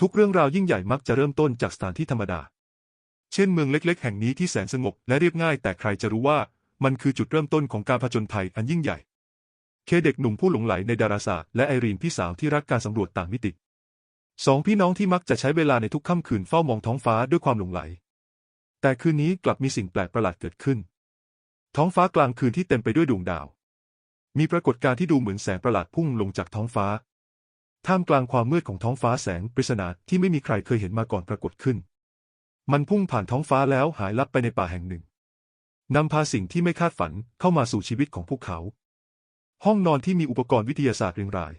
ทุกเรื่องราวยิ่งใหญ่มักจะเริ่มต้นจากสถานที่ธรรมดา เช่นเมืองเล็ก ๆ แห่งนี้ที่แสนสงบและเรียบง่าย แต่ใครจะรู้ว่ามันคือจุดเริ่มต้นของการผจญภัยอันยิ่งใหญ่ เคเด็กหนุ่มผู้หลงไหลในดาราศาสตร์และไอรีนพี่สาวที่รักการสำรวจต่างมิติ สองพี่น้องที่มักจะใช้เวลาในทุกค่ำคืนเฝ้ามองท้องฟ้าด้วยความหลงไหล แต่คืนนี้กลับมีสิ่งแปลกประหลาดเกิดขึ้น ท้องฟ้ากลางคืนที่เต็มไปด้วยดวงดาว มีปรากฏการณ์ที่ดูเหมือนแสงประหลาดพุ่งลงจากท้องฟ้า ท่ามกลางความมืดของท้องฟ้าแสงปริศนาที่ไม่มีใครเคยเห็นมาก่อนปรากฏขึ้น มันพุ่งผ่านท้องฟ้าแล้วหายลับไปในป่าแห่งหนึ่งนำพาสิ่งที่ไม่คาดฝันเข้ามาสู่ชีวิตของพวกเขา ห้องนอนที่มีอุปกรณ์วิทยาศาสตร์เรียงราย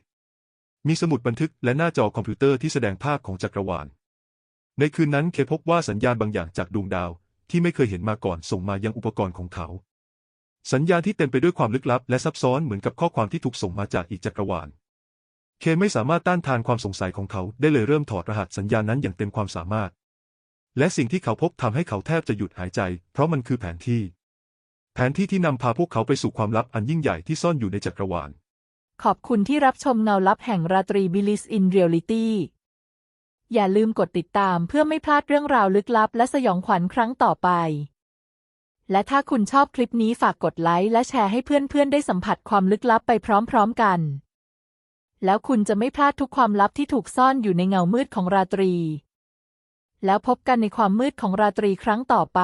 มีสมุดบันทึกและหน้าจอคอมพิวเตอร์ที่แสดงภาพของจักรวาล ในคืนนั้นเคพบว่าสัญญาณบางอย่างจากดวงดาวที่ไม่เคยเห็นมาก่อนส่งมายังอุปกรณ์ของเขา สัญญาณที่เต็มไปด้วยความลึกลับและซับซ้อนเหมือนกับข้อความที่ถูกส่งมาจากอีกจักรวาล เคไม่สามารถต้านทานความสงสัยของเขาได้เลยเริ่มถอดรหัสสัญญาณนั้นอย่างเต็มความสามารถ และสิ่งที่เขาพบทำให้เขาแทบจะหยุดหายใจ เพราะมันคือแผนที่ แผนที่ที่นำพาพวกเขาไปสู่ความลับอันยิ่งใหญ่ที่ซ่อนอยู่ในจักรวาล ขอบคุณที่รับชมเงาลับแห่งราตรีบิลิสอินเรียลิตี้ อย่าลืมกดติดตามเพื่อไม่พลาดเรื่องราวลึกลับ และสยองขวัญครั้งต่อไปและถ้าคุณชอบคลิปนี้ฝากกดไลค์และแชร์ให้เพื่อนๆ ได้สัมผัสความลึกลับไปพร้อมๆกัน แล้วคุณจะไม่พลาดทุกความลับที่ถูกซ่อนอยู่ในเงามืดของราตรี แล้วพบกันในความมืดของราตรีครั้งต่อไป